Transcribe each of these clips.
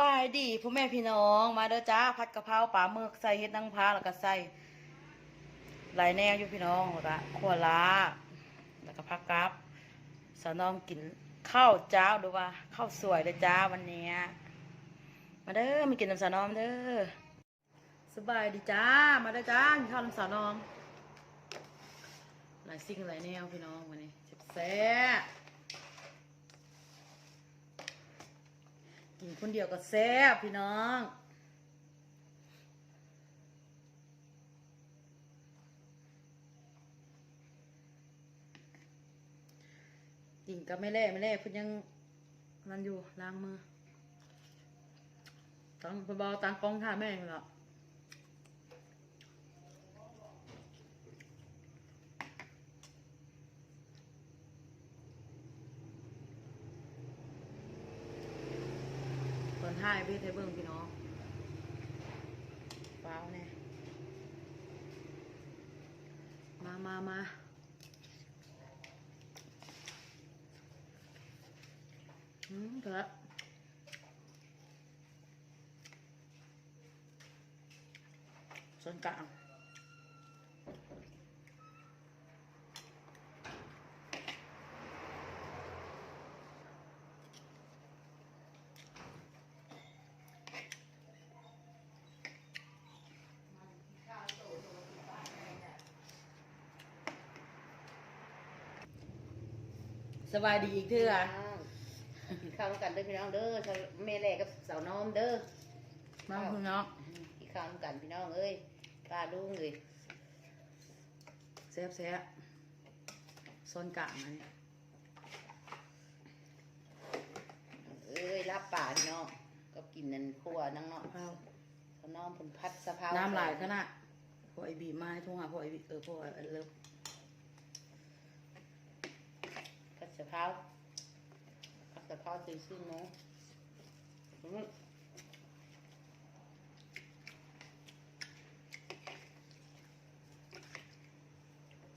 บายดีพ่อแม่พี่น้องมาเด้อจ้าผัดกะเพราปลาหมึกใส่เห็ดนางฟ้าแล้วก็ใส่หลายแนวอยู่พี่น้องแล้วก็ขั่วลาแล้วก็ผักกับสาวน้องกินข้าวเจ้าดูว่าข้าวสวยเลยจ้าวันเนี้ยมาเด้อมากินน้ำสาวน้องเด้อสบายดีจ้ามาเด้อจ้ากินข้าวน้ำสาวน้องหลายสิ่งหลายแนวพี่น้องวันนี้เจ็บแซ่บ กินคนเดียวก็แซ่บพี่น้องกินก็ไม่แล่ไม่แล่เพิ่นยังนั่นอยู่ล้างมือตังเพิ่นบอตังกองท่าแม่งแล้ว ค่ายพี่ไทเบิ้งพี่น้องฟ้าวเน่ยมามามาอืมเถอะส่วนกลาง สบายดีอีกเทื่อกินข้าวด้วยกันเด้อพี่น้องเด้อชาวแม่แรกกับสาวน้อมเด้อมาคุณน้องกินข้าวด้วยกันพี่น้องเอ้ยกล้าดุ้งเลยแซ่บแซ่บส่วนกลางอันนี้เอ้ยรับป่าพี่น้องก็กินนั่นคั่วนั่งเนาะข้าวสาวน้อมเพิ่นพัดสะเพราน้ำลายขนาดพอไอบีมาให้โทรหาพอไอบีเออพอไอเลิฟ พัด สะเพราพัดสะเพราตื่นซึ่งเนาะอืม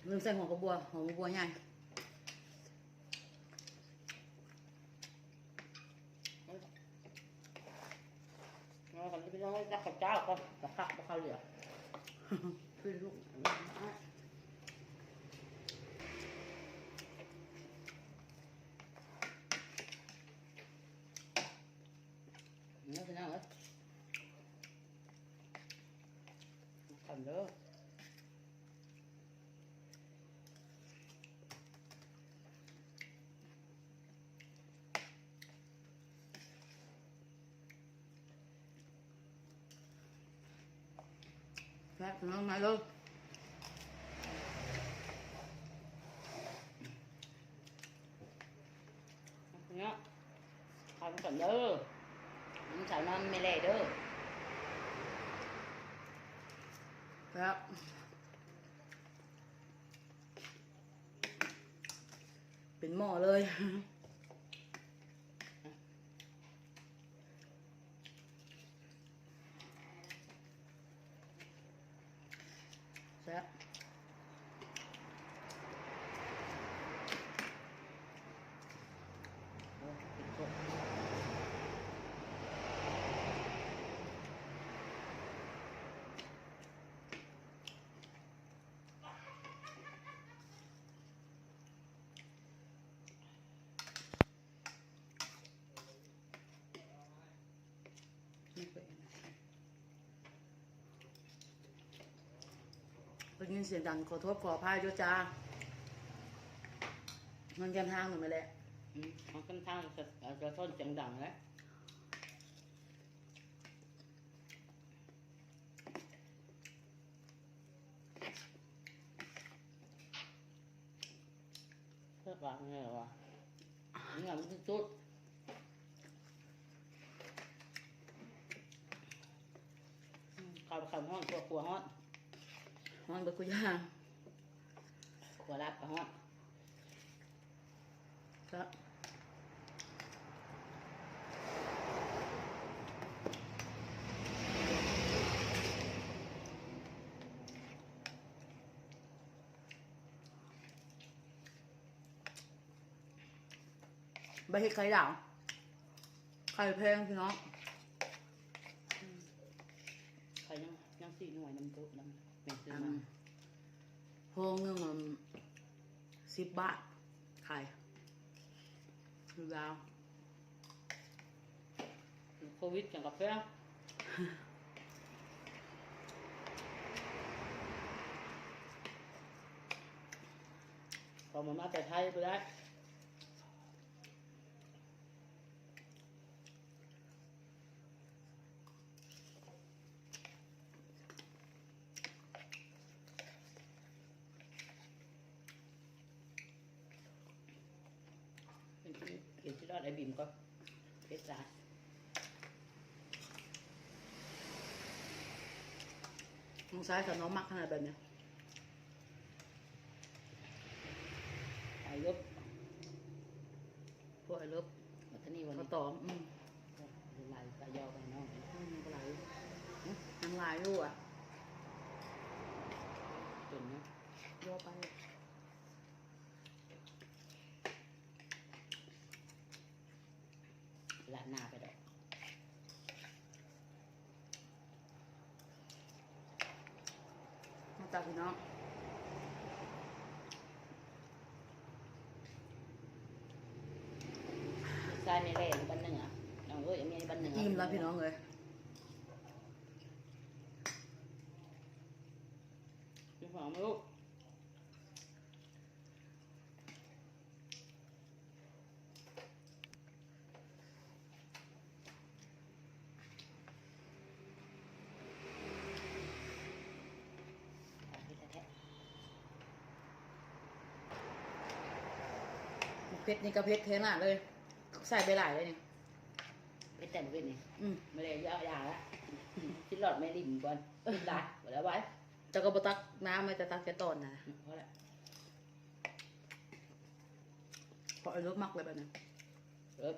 ลืมใส่หัวกระบัวหัวกระบัวใหญ่เอากันพี่น้องรักข้าวเจ้าก็กระเพาะข้าวเหลือคือลูก เนื้อพี่น้องเอ้ย ขันเด้อแซ่บน้องมาเลย เนี่ยทำกันเด้อมันสาวน้ำไม่แลเด้อ ครับเป็นหม้อเลย ยินเสียงดังขอโทษขออภัยด้วยจ้ามันกันทางหนูไปแหละอืมมันค่อนข้างจะจะต้นเสียงดังแล้วเพื่อวางไงวะนี่มันที่สุดข้าวข้าวห้อนตัวขัวห้อน มันไปกุย่างขัวรับกับห้อนครับใบเห็ดไข่ดาวไข่แพงพี่น้องไปยังยังสี่หน่วยน้ำตุ๊น้ำ เป็นซื้อมาพวงหนึงสิบบาทไข่ดูดาวโควิดจังกาแฟพอมามาแต่ไทยไปได้ เป็นที่เห็นที่รอด ไอ้บิมก็เพชรร้านน้องซ้ายกับน้องมักขนาดแบบเนี้ยไอ้ยบพวกไอ้เลิฟมาที่นี่วันเขานี้ตอมอืมลายตายอไปน้องอืมน้ำลายน้ำลายอยู่อะจนนะย่อไป ละหน้าไปดอกมาจากพี่น้องใช่ไม่แรงบันหนึ่งอะน้องเอ้ยมีบันหนึ่งอิ่มแล้วพี่น้องเลยพี่ฟังไม่รู้แท้ เพชรนี่ก็เพชรเทน่ะเลย ใส่ไปหลายเลยนี่ๆไม่แต่งเป็นนี่อืมไม่ได้ยาวยาละคิดหลอดไม่ดิ่มก่อนคิดได้หมดแล้วไว้จะก็บตักน้ำไม่จะตักแค่ตอนนะเพราะอะไรเพราะไอ้รถมักเลยแบบนี้เออ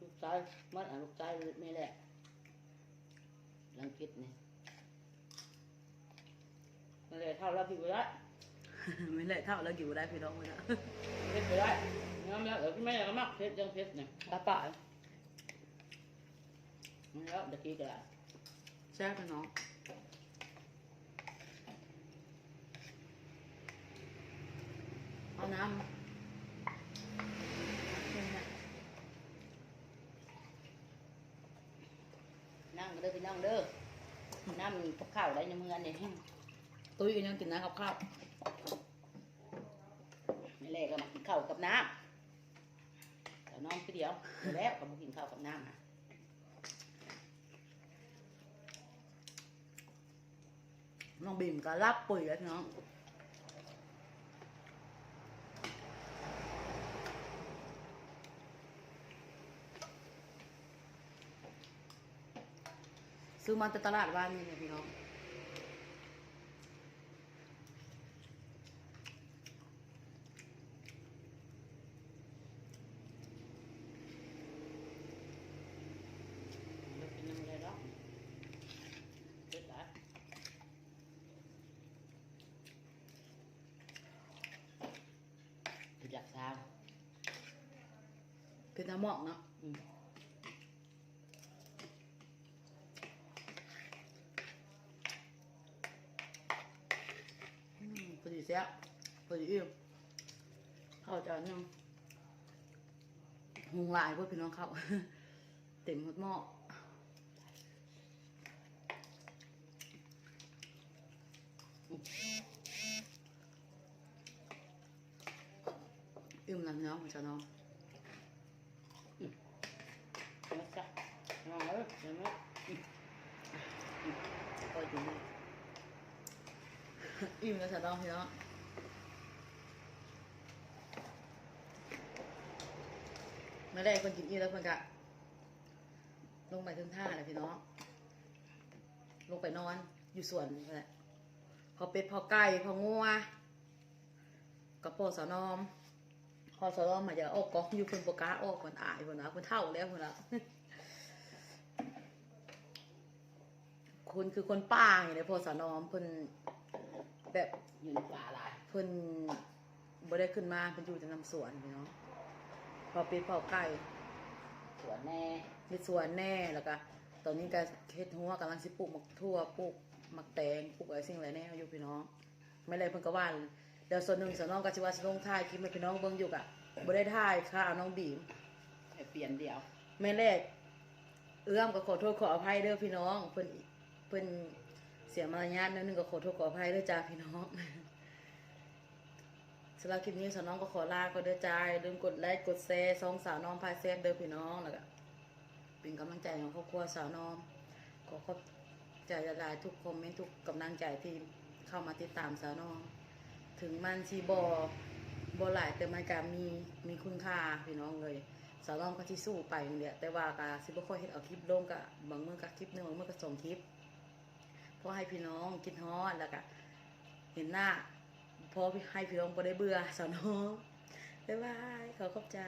ลูกชายมันอะลูกชายไม่แหละลังคิดนี่มันเลยเท่าแล้วพี่ไปได้ ไม่เลยเท่าแล้วอยู่ได้พี่น้องเลยนะเพชรไปได้งั้นแล้วเออไม่อยากมากเพชรยังเพชรเนี่ยตาป่ามันแล้วตะกี้ก็ได้แซ่บพี่น้องเอาน้ำนั่งเด้อพี่น้องเด้อน้ำกับข้าวได้ในมือนี่ตุ้ยก็ยังกินน้ำกับข้าว ไม่แลก็มากินข้าวกับน้ำแต่น้องพี่เดียวแล้วก็มากินข้าวกับน้ำอะน้องบิ่มก็รับปุ๋ยแล้วน้องซื้อมาจากตลาดบ้านนี่เนี่ยพี่น้อง แล้วกินยังไงแล้วเพชรได้เพชรหลักสาวเป็นน้ำหมอกเนาะอืมอืมพอดีแซ่บพอดีอิ่มเข้าวจานยังหุงหลายเพื่อพี่น้องเข้าเต็มหมดหม้ออิ่ม อึมแล้วพี่น้องของฉันเนาะมาจ้ะน้องเอ้ยเห็นไหมก็อยู่นี่อิ่มแล้วฉันเนาะพี่น้องไม่ได้คนกินอิ่มแล้วคนกะลงไปถึงท่าเลยพี่น้องลงไปนอนอยู่สวนแหละพอเป็ดพอไก่พองัวกับพอสานอม พอสานอมมาจะออกกองอยู่คนปกาออกคนอายคนนะคนเท่าแล้วคนละคุณคือคนป่าอย่างไรพอสานอมเพิ่นแบบอยู่ในป่าหลายเพิ่นบ่ได้ขึ้นมาเพิ่นอยู่แต่นำสวนพี่น้องพอเป็ดพอไก่สวนแน่ในสวนแน่แล้วก็ตอนนี้ก็เฮ็ดหัวกำลังสิปลูกมักทั่วปลูกมักแตงปลูกอะไรสิ่งอะไรแน่อยู่พี่น้องไม่เลยเพิ่นก็ว่า เดี๋ยวส่วนหนึ่งส่วนน้องก็สิว่าสิลงถ่ายคลิปให้พี่น้องเบิ่งอยู่กะบ่ได้ถ่ายค่ะเอาน้องบีมให้เปลี่ยนเดียวแม่แรกเอื้อมก็ขอโทษขออภัยเด้อพี่น้องเพิ่นเพิ่นเสียมารยาทนิดนึงก็ขอโทษขออภัยเด้อจ้าพี่น้องสำหรับคลิปนี้สาวน้องก็ขอลาก็เด้อจ้าอย่าลืมกดไลค์กดแชร์สองสาวน้องพายแซ่บเด้อพี่น้องแล้วก็เป็นกำลังใจของครอบครัวสาวน้องขอขอบใจหลายๆทุกคอมเมนต์ทุกกำลังใจที่เข้ามาติดตามสาวน้อง ถึงมันชีบอบอหลายแต่มันก็มีมีคุณค่าพี่น้องเลยสาวน้องก็ที่สู้ไปนี่ยแต่ว่าก็สิบ่ค่อยเห็นเอาคลิปลงกะบางมื้อก็คลิปหนึงบางมื้อก็สองคลิปเพราะให้พี่น้องกินฮอดแล้วก็เห็นหน้าเพอให้พี่น้องบ่ได้เบื่อสาวน้องบ๊ายบายขอขอบใจ